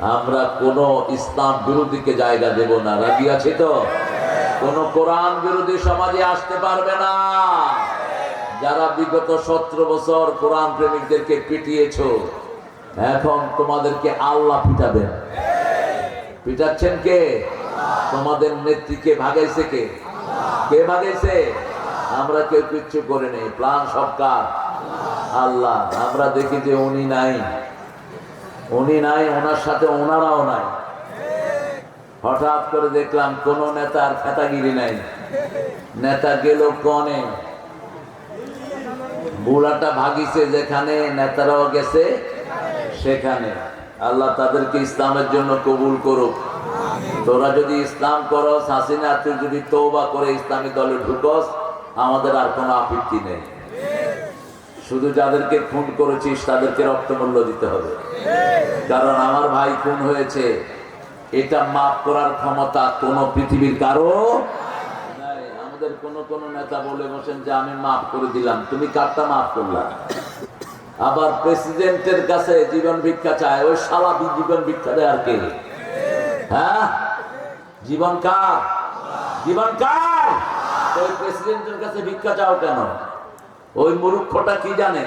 আমরা কোন ইসলাম বিরোধীকে জায়গা দেব না। রাজি আছি তো? কোন কোরআন বিরোধী সমাজে আসতে পারবে না। যারা বিগত সতেরো বছর কোরআন প্রেমিকদেরকে পিটিয়েছ, এখন তোমাদেরকে আল্লাহ পিটাবেন। পিটাচ্ছেন কে? তোমাদের নেত্রীকে ভাগাইছে কে? কে ভাগাইছে? আমরা কেউ কিচ্ছু করে নেই। প্লান সবকার আল্লাহ। আমরা দেখি যে উনি নাই। উনি নাই, ওনার সাথে ওনারাও নাই। হঠাৎ করে দেখলাম কোন নেতার ফেতাগিরি নাই। নেতা গেল কনে? বুড়াটা ভাগিছে যেখানে, নেতারাও গেছে সেখানে। আল্লাহ তাদেরকে ইসলামের জন্য কবুল করুক। তোরা যদি ইসলাম করস, হাসিনা, তুই যদি তৌবা করে ইসলামী দলে ঢুকস, আমাদের আর কোনো আপত্তি নেই। শুধু যাদেরকে খুন করেছিস, তাদেরকে রক্তমূল্য দিতে হবে। কারণ আমার ভাই খুন হয়েছে, এটা মাফ করার ক্ষমতা কোন পৃথিবীর কারও আমাদের কোন কোন নেতা বলে বসেন যে, আমি মাফ করে দিলাম, তুমি কারটা মাফ করলা। আবার প্রেসিডেন্টের কাছে জীবন ভিক্ষা চায়, ওই শালা জীবন ভিক্ষা দেয় আর কে? হ্যাঁ? জীবন কার? জীবন কার? ওই প্রেসিডেন্টের কাছে ভিক্ষা চাও কেন? ওই মূর্খটা কি জানে?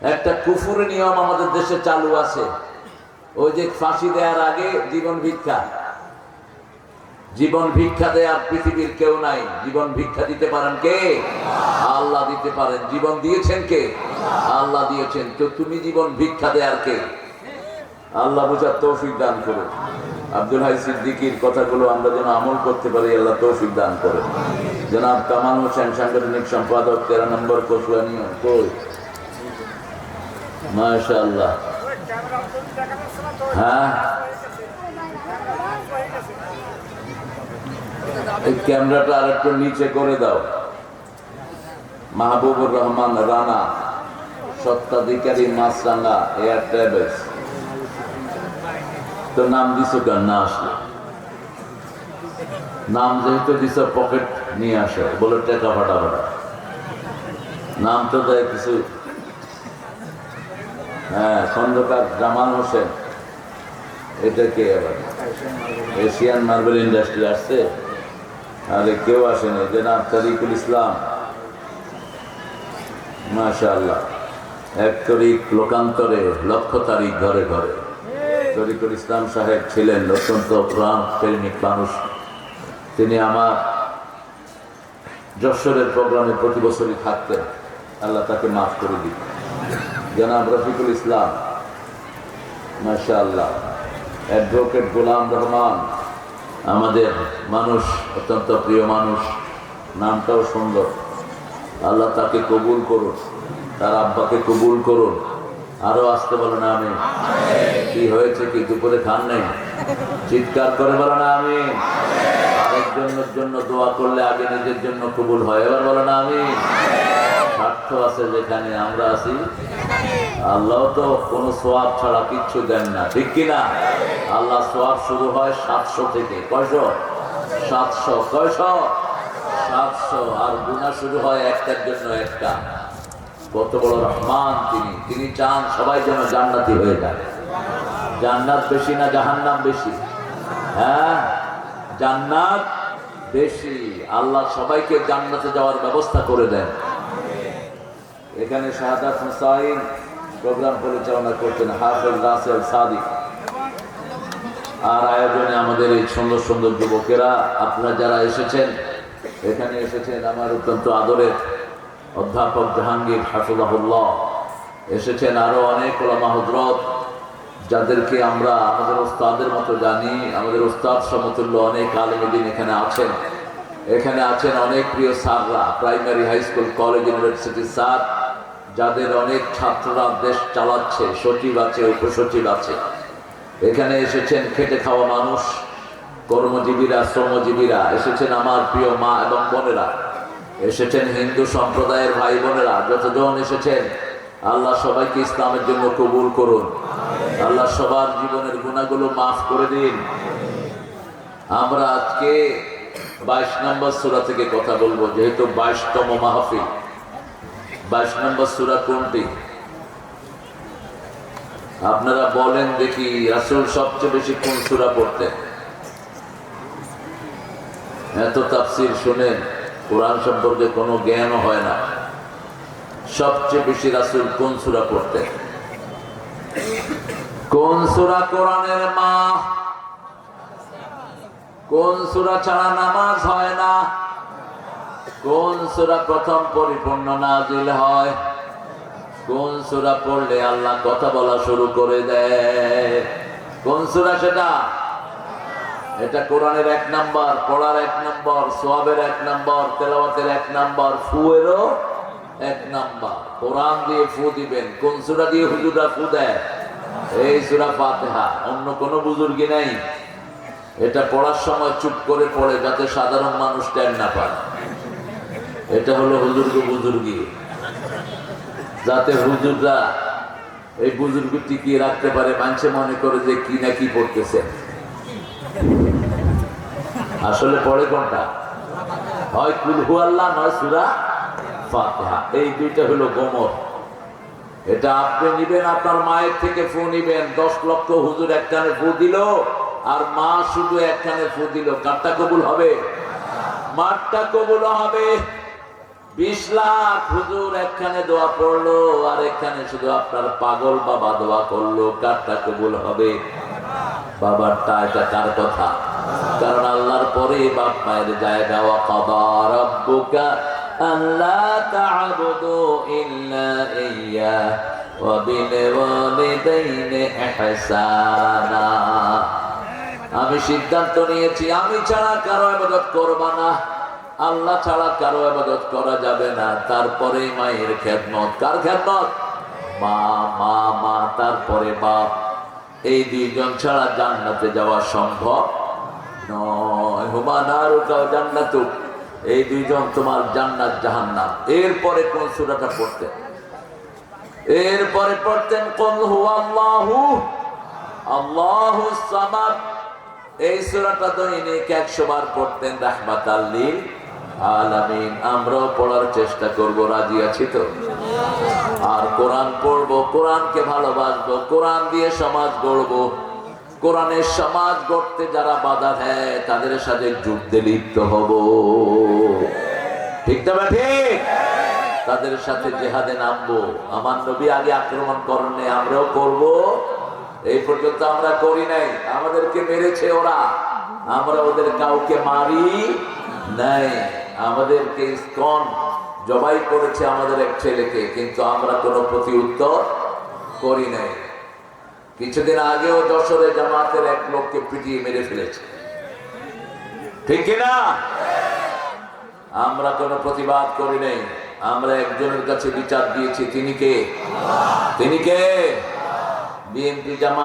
একটা কুফুর নিয়ম আমাদের দেশে চালু আছে। ওই যে ফাঁসি দেওয়ার আগে জীবন ভিক্ষা। জীবন ভিক্ষা দেওয়ার পৃথিবীর কেউ নাই। জীবন ভিক্ষা দিতে পারেন কে? আল্লাহ দিতে পারেন। জীবন দিয়েছেন কে? আল্লাহ দিয়েছেন। তো তুমি জীবন ভিক্ষা দেওয়ার কে? আল্লাহ বোঝার তৌফিক দান করুন। আব্দুল হাই সিদ্দিকির কথাগুলো আমরা যেন আমল করতে পারি, আল্লাহ তৌফিক দান করে জনাব কামাল হোসেন, সাংগঠনিক সম্পাদক, তেরো নম্বর কসুয়ানি কই? মাশা হ্যাঁ? ক্যামেরাটা আর একটু নিচে করে দাও। মাহবুবুর রহমান, রানা, সত্ত্বাধিকারী মাছরাঙ্গা এয়ার ট্রাভেলস। তো নাম দিছো কেন? না আসলে। নাম যেহেতু দিছ পকেট নিয়ে আসো। বলে টাকা ফাটা ফাটা নাম তো দেয় কিছু। হ্যাঁ খন্দকার জামাল হোসেন। এটা কে আবার? এশিয়ান মার্বেল ইন্ডাস্ট্রি আসছে? আরে কেউ আসেনি জনাব তরিকুল ইসলাম। মাশা আল্লাহ এক তরিক লোকান্তরে, লক্ষ তারিখ ঘরে ঘরে। তরিকুল ইসলাম সাহেব ছিলেন অত্যন্ত প্রাণ প্রেমিক মানুষ। তিনি আমার যশোরের প্রোগ্রামে প্রতি বছরই থাকতেন। আল্লাহ তাকে মাফ করে দিন জনাব রফিকুল ইসলাম মাশা আল্লাহ অ্যাডভোকেট গোলাম রহমান, আমাদের মানুষ, অত্যন্ত প্রিয় মানুষ, নামটাও সুন্দর। আল্লাহ তাকে কবুল করুন, তার আব্বাকে কবুল করুন। আরও আসতে বলো না আমি। কি হয়েছে কি দুপুরে খান নেই? চিৎকার করে বলো না আমি। আরেকজনের জন্য দোয়া করলে আগে নিজের জন্য কবুল হয়। এবার বলো না আমি। স্বার্থ আছে যেখানে আমরা আছি। আল্লাহ তো কোনো সোয়াব ছাড়া কিচ্ছু দেন না। ঠিক কিনা আল্লাহ সোয়াব শুরু হয় সাতশো থেকে। কয়শো? সাতশো। কয়শো? সাতশো। আর গুণা শুরু হয় একটার জন্য একটা। কত বড় রহমান তিনি। তিনি চান সবাই যেন জান্নাতি হয়ে যায়। জান্নাত বেশি না জাহান্নাম বেশি? হ্যাঁ? জান্নাত বেশি। আল্লাহ সবাইকে জান্নাতে যাওয়ার ব্যবস্থা করে দেন। এখানে শাহাদাত হুসাইন প্রোগ্রাম পরিচালনা করতেন হাফেজ রাসেল সাদিক। আর আয়োজনে আমাদের এই সুন্দর সুন্দর যুবকেরা, আপনারা যারা এসেছেন, এখানে এসেছেন আমার অত্যন্ত আদরের অধ্যাপক জাহাঙ্গীর হাফিজাহুল্লাহ এসেছেন আরও অনেক ওলামা হজরত যাদেরকে আমরা আমাদের ওস্তাদের মতো জানি, আমাদের ওস্তাদ সমতুল্য অনেক আলমদিন এখানে আছেন। এখানে আছেন অনেক প্রিয় স্যাররা, প্রাইমারি হাই স্কুল, কলেজ ইউনিভার্সিটির স্যার, যাদের অনেক ছাত্ররা দেশ চালাচ্ছে, সচিব আছে, উপসচিব আছে। এখানে এসেছেন খেটে খাওয়া মানুষ, কর্মজীবীরা, শ্রমজীবীরা, এসেছেন আমার প্রিয় মা এবং বোনেরা। এসেছেন হিন্দু সম্প্রদায়ের ভাই বোনেরা যতজন এসেছেন, আল্লাহ সবাইকে ইসলামের জন্য কবুল করুন। আল্লাহ সবার জীবনের গুণাগুলো মাফ করে দিন। আমরা আজকে বাইশ নম্বর সুরা থেকে কথা বলব, যেহেতু বাইশতম মাহফিল। বাইশ নম্বর সুরা কোনটি? আপনারা বলেন দেখি রাসুল সবচেয়ে বেশি কোন সুরা পড়তেন। এত তাফসির শুনেন। কোরআন সম্পর্কে কোনো জ্ঞান হয় না। সবচেয়ে বেশি রাসুল কোন সুরা পড়তেন? কোন সুরা কোরআনের মা? কোন সুরা ছাড়া নামাজ হয় না? কোন সুরা প্রথম পরিপূর্ণ নাজিল হয়? কোন সুরা পড়লে আল্লাহ কথা বলা শুরু করে দেয়? কোন সুরা সেটা? এটা কোরআনের এক নাম্বার, পড়ার এক নাম্বার, সোয়াবের এক নাম্বার, তেলাওয়াতের এক নাম্বার, ফুয়েরও এক নাম্বার। কোরআন দিয়ে ফু দিবেন। কোন সুরা দিয়ে হুজুরা ফু দেয়? এই সুরা ফাতেহা। অন্য কোনো বুজুর্গি নাই। এটা পড়ার সময় চুপ করে পড়ে যাতে সাধারণ মানুষ টের না পায়। এটা হলো হুজুর্গ বুজুর্গি। যাতে হুজুররা এই বুজুর্গ টিকিয়ে রাখতে পারে, মানুষে মনে করে যে কি না কি পড়তেছে। আসলে পড়ে কোনটা? হয় কুলহু আল্লাহ নয় সুরা ফাতিহা। এই দুইটা হলো গোমর। এটা আপনি নিবেন, আপনার মায়ের থেকে ফু নিবেন। দশ লক্ষ হুজুর একখানে ফু দিল, আর মা শুধু একখানে ফু দিল। কারটা কবুল হবে? মারটা কবুল হবে। বিশ লাখ হুজুর একখানে দোয়া পড়ল, আর এখানে শুধু আপনার পাগল বাবা দোয়া করল। কারটা কবুল হবে? বাবারটা, এটা কার কথা? কারণ আল্লাহর পরে বাপ মায়ের জায়গা আমি সিদ্ধান্ত নিয়েছি, আমি ছাড়া কারও ইবাদত করবা না। আল্লাহ ছাড়া কারও ইবাদত করা যাবে না। তারপরে মায়ের খেদমত। কার খেদমত? মা মা মা, তারপরে বাপ। এই দুইজন ছাড়া জান্নাতে যাওয়া সম্ভব নয়। হুমানারুকাও জান্নাতু। এই দুইজন তোমার জান্নাত জাহান্নাম। এরপরে কোন সূরাটা পড়তেন? এরপরে পড়তেন, কুল হুয়াল্লাহু আল্লাহু সামাদ। এই সূরাটা দৈনিক 100 বার পড়তেন, রাহমাতাল লিল আলামিন। আমরাও পড়ার চেষ্টা করব, রাজি আছি তো? আর কোরআন পড়ব, কোরআনকে ভালোবাসবো, কোরআন দিয়ে সমাজ গড়বো। কোরআনের সমাজ গড়তে যারা বাধা দেয় তাদের সাথে যুদ্ধে লিপ্ত হব। ঠিক না ঠিক। তাদের সাথে জেহাদে নামবো। আমার নবী আগে আক্রমণ করেন আমরাও করব। এই পর্যন্ত আমরা করি নাই। আমাদেরকে মেরেছে ওরা। আমরা ওদের কাউকে মারি নাই। আমাদেরকে ইস্কন জবাই করেছে আমাদের এক ছেলেকে কিন্তু আমরা কোনো প্রতি উত্তর করি নাই। কিছুদিন আগেও যশোরে জামাতের এক লোককে পিটিয়ে মেরে ফেলেছে। ঠিক না? আমরা কোনো প্রতিবাদ করি নাই। আমরা একজনের কাছে বিচার দিয়েছি। তিনি কে? তিনি কে? বিএনপি জামাত